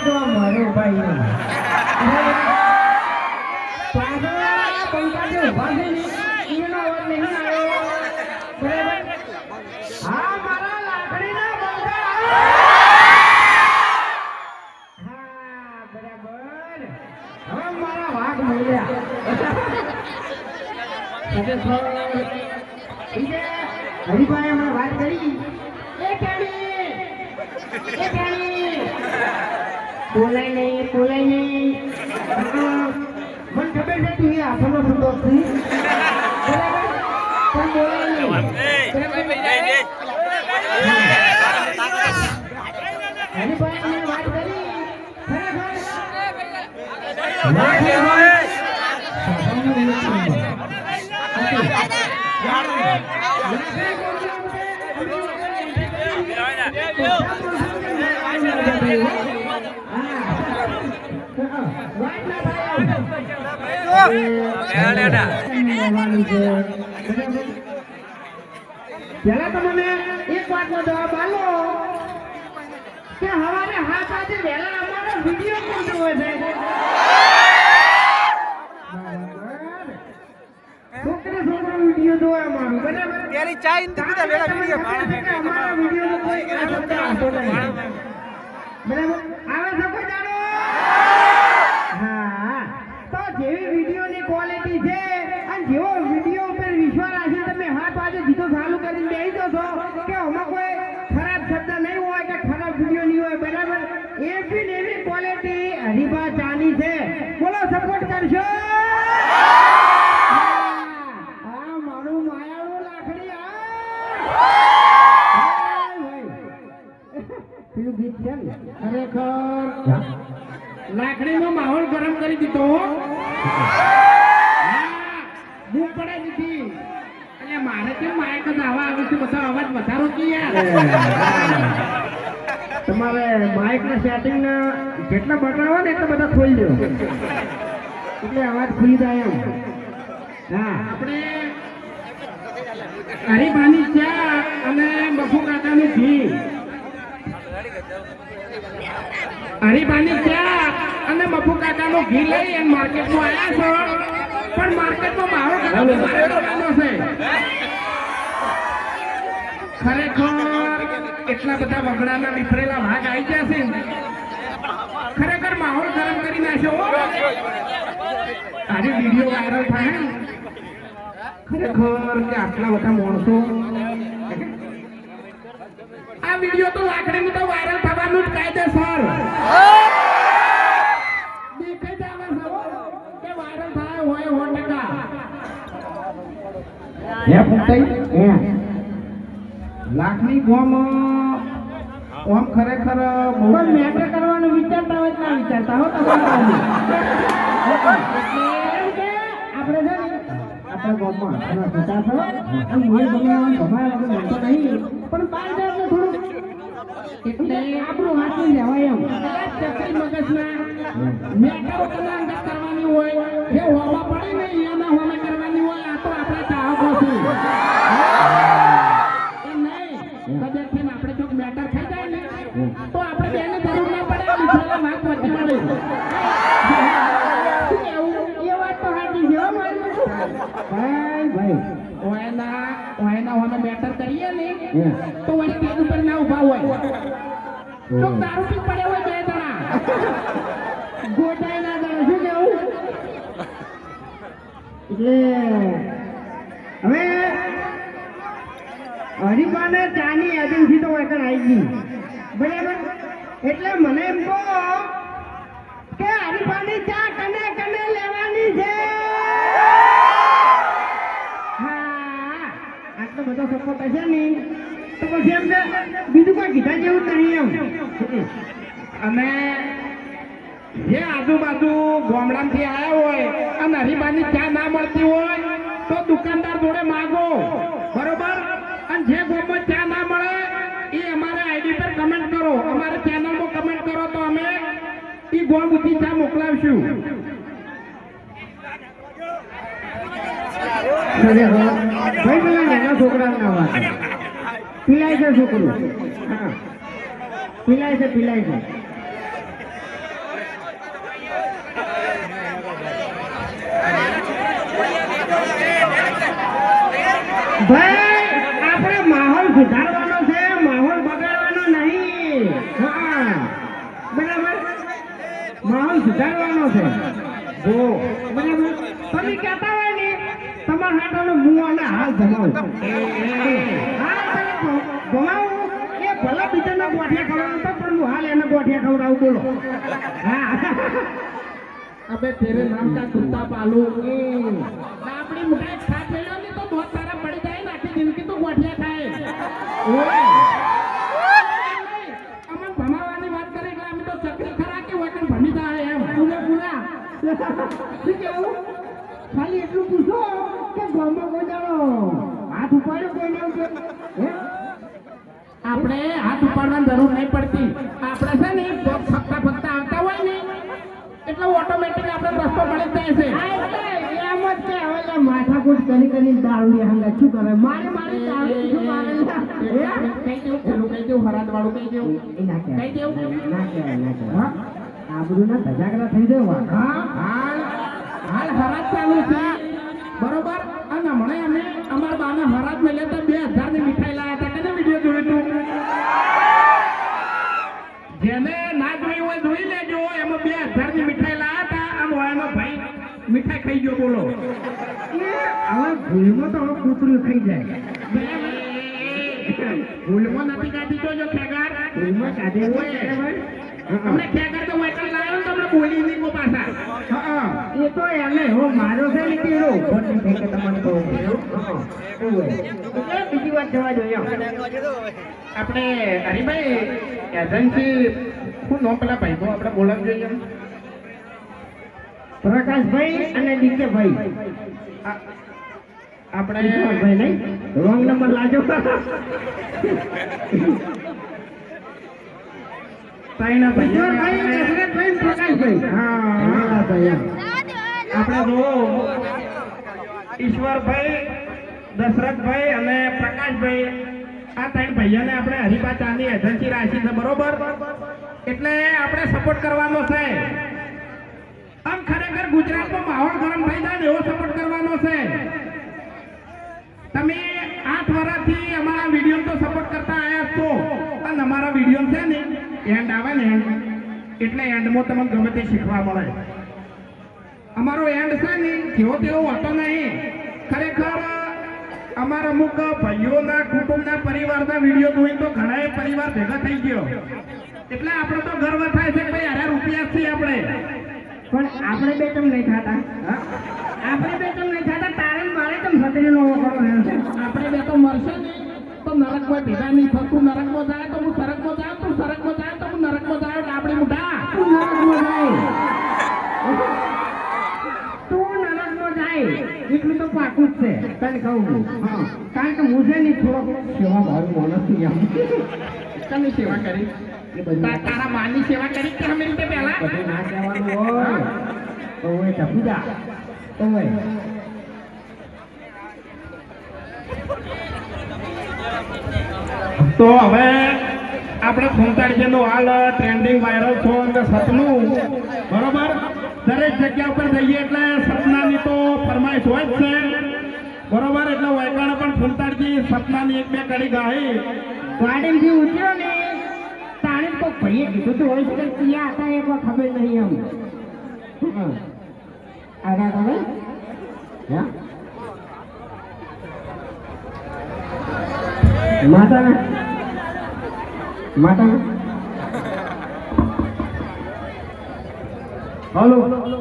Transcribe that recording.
ભાઈ મારો ભાઈ આ પંખા જે. હરીભાઈ હમણાં વાત કરી. એ પ્રાણી એ પ્રાણી બોલાય નહીં બોલાય નહીં મને ખબર છે તું એ હાથોનો સુંદર છું પણ બોલાય નહીં હરીભાઈ વાત કરી પેલા તો મને એક વાતનો જવાબ આલો કે હવારે હાથ આજે વહેલા અમારો વીડિયો કોણ જોવે છે? છોકરી છોકરો વીડિયો જોવે અમારું બરાબર? ચા ઇન દીધી વેલા વિડિયો કોઈ નહીં. બરાબર? આવે છે કોઈ જાણો હા તો જેવી વિડીયોની ક્વોલિટી છે અને જેવો વીડિયો ઉપર વિશ્વાસ રાખી તમે હાથ આજે જીતો ચાલુ કરીને બેસી દો છો કે આમાં કોઈ ખરાબ શબ્દ નહીં હોય કે ખરાબ વીડિયો નહીં હોય, બરાબર? એવી ને એવી ક્વોલિટી હરીભા ચાની છે. બોલો સપોર્ટ કરશો? પેલું ગીત છે ખરેખર. લાકડીનો માહોલ ગરમ કરી દીધો બૂમ પડાઈ દીધી એટલે મારે કેમ માયક જ આવા આવે છે? બધા અવાજ વધારો કે યાર. તમારે માઇક ના સેટિંગ ના જેટલા બટન હોય ને એટલા બધા ખોલી દો. એટલે અવાજ ખુલી જાય એમ. હા. આપણે હરીબાની ચા અને બફુ કાકાનું ઘી. હરીબાની ચા અને કાકા કાકાનું ઘી લઈ અને માર્કેટમાં આવ્યા છો. પણ માર્કેટમાં મારો કાકા છે. ખરેખર એટલા બધા વગડાના નીકળેલા ભાગ આવી ગયા છે. ખરેખર માહોલ ગરમ કરી નાખ્યો. આજે વીડિયો વાયરલ થાય. ખરેખર કે આટલા બધા માણસો. આ વીડિયો તો લાકડીનું તો વાયરલ થવાનું જ કાયદેસર દેખાઈ જ આવે છે હો, કે વાયરલ થાય હોય સો ટકા હે ફૂટાઈ હે? લાખની ગોમ, ઓમ ખરેખર બહુ મેટર કરવાનું વિચારતા હોય ના વિચારતા હો આપણે છે આપણા ગામમાં ઘણા પિતા છો આમ મોય બનાવવાનું તમારે આપણે નહીં. પણ બાર જાતને થોડું આપણું હાથમાં લેવાય એમ. ચકરી મગજના મેટરો કરવાની હોય. એ હોવા પડે ને એના હોમે એ વાત તો સાચી છે ભાઈ ભાઈ ઓયના ઓયના મેટર કરીએ ને તો ઉપર ના ઊભા હોય. તો દારૂ પી પડે હોય બે જણા. ગોટાઈ ના જણા શું કેવું? એટલે હવે હરિપાને ચાની એજન્સી તો વખત આવી ગઈ. બરાબર? એટલે મને એમ કહો કે હરિપાની ચા કને કને લેવાની છે. હા, આટલો બધો સપોર્ટ હશે ને તો પછી એમ કે બીજું કોઈ કીધા જેવું નહીં એમ. અમે જે આજુબાજુ ગામડામાંથી આવ્યા હોય અને હરીબાની ચા ના મળતી હોય તો દુકાનદાર જોડે માગો. બરોબર? અને જે ગામમાં ચા ના મળે, એ અમારા આઈડી પર કમેન્ટ કરો. અમારે ચેનલમાં ગોળમુખી ચા મોકલાવશું. ભાઈ પેલા નાના છોકરાને આવા છે. છોકરું. હા. છે, પીલાય છે. ભાઈ, આપણે માહોલ સુધારવા તમારા હાટાનો હાલ ધમાવું હાલ તમે ભમાવું એ ભલે પણ હું હાલ એને ગોઠિયા ખવડાવું બોલો. હા. અબે તેરે નામ કા આપણી મુખ્ય ખા પેલો ને તો બહુ સારા પડી જાય ને આખી જિંદગી તો ગોઠિયા થાય ઓય. શું કેવું ખાલી એટલું પૂછો કે કોઈ જાણો? હાથ ઉપાડ્યો કોઈ આપણે હાથ ઉપાડવાની જરૂર નહીં પડતી. આપણે છે ને ફકતા ફકતા આવતા હોય ને એટલે ઓટોમેટિક આપણે રસ્તો મળી જાય છે. એમ જ કે હવે માથાકૂટ કરી કરીને દારૂની હંગા શું કરે? મારે મારે દારૂ શું મારે? કઈ દેવું? પેલું કઈ દેવું? હરાદ વાળું કઈ દેવું? કઈ દેવું? ના કહેવાય. આબરૂના ધજાગરા થઈ જાય. વાત. હાલ હાલ હરાજ ચાલુ છે. બરોબર? અને હમણાં અમે અમારા બાના હરાજ મેં લેતા બે હજારની મીઠાઈ લાયા હતા. કને વીડિયો જોયું તું? જેને ના જોયું હોય જોઈ લેજો. એમાં બે હજારની મીઠાઈ લાયા હતા. આમ એનો ભાઈ મીઠાઈ ખાઈ ગયો બોલો. હવે ભૂલમાં તો કૂતરું થઈ જાય. ભૂલમાં નથી કાઢી જો ખેગાર. ભૂલમાં કાઢે હોય? અમને ખેગાર તો વૈકલ લાવ્યો તો અમને બોલી નહીં કો પાછા હા, એ તો એને હો મારો છે ને કે એનો ઊભો કે તમને કહું. હા, એવું હોય. એટલે બીજી વાત જવા જોઈએ આપણે હરિભાઈ એજન્સી શું નામ પેલા ભાઈ આપણે બોલાવવું જોઈએ પ્રકાશભાઈ અને ડીકેભાઈ આપણે નહીં રોંગ નંબર લાજો. ત્રણ ભાઈ દશરથભાઈ પ્રકાશભાઈ હા ભાઈ આપણે જો ઈશ્વરભાઈ દશરથભાઈ અને પ્રકાશભાઈ આ ત્રણ ભાઈઓને આપણે હરિભા ચાની એજન્સી રાખી છે બરોબર? એટલે આપણે સપોર્ટ કરવાનો છે. આમ ખરેખર ગુજરાતનો માહોલ ગરમ થઈ જાય ને એવો સપોર્ટ કરવાનો છે. તમે આઠ વર્ષથી અમારા વીડિયો તો સપોર્ટ કરતા આવ્યા છો અને અમારા વીડિયો છે ને એન્ડ આવે ને એન્ડ એટલે એન્ડમાં તમને ગમે તે શીખવા મળે. અમારો એન્ડ છે ને જેવો તેવો હોતો નહીં. ખરેખર અમારા અમુક ભાઈઓના કુટુંબના પરિવારના વીડિયો જોઈને તો ઘણા પરિવાર ભેગા થઈ ગયો. એટલે આપણે તો ગર્વ થાય છે ભાઈ હજાર રૂપિયા છે આપણે. પણ આપણે બે કેમ નહીં ખાતા આપણે બે કેમ નહીં ખાતા તારે ને મારે ઓળખો રહ્યો છે. આપણે બે તો મળશે ને તો નરકમાં ભેગા નહીં થતું નરકમાં જાય તો હું સરકમાં જાઉં તું સરકમાં જાય તો હું નરકમાં જાઉં એટલે આપણે મોઢા તું નરકમાં જાય તું નરકમાં જાય એટલું તો પાકું તને કહું કારણ કે હું છે ને થોડોક સેવા મારું માણસ છું એમ. તમે સેવા કરી. તારા માની સેવા કરી કે અમે રીતે પહેલા? બધું ના કહેવાનું હોય. ઓય ટપુદા ઓય. તો હવે આપણે સુંતાડીનો હાલ ટ્રેન્ડિંગ વાયરલ સોંગ સપનું. બરોબર? દરેક જગ્યા ઉપર જઈએ એટલે સપનાની તો ફરમાઈશ હોય જ છે. બરોબર એટલે વૈકાણ પણ ફૂલતાડજી સપનાની એક બે કડી ગાઈ ગાડીમાંથી ઉતર્યો ને તાણી તો ભાઈએ કીધું તો હોય છે કે ક્યાં હતા એ કોઈ ખબર નહીં એમ. હા. હા? માતા માતા હલો. માતાના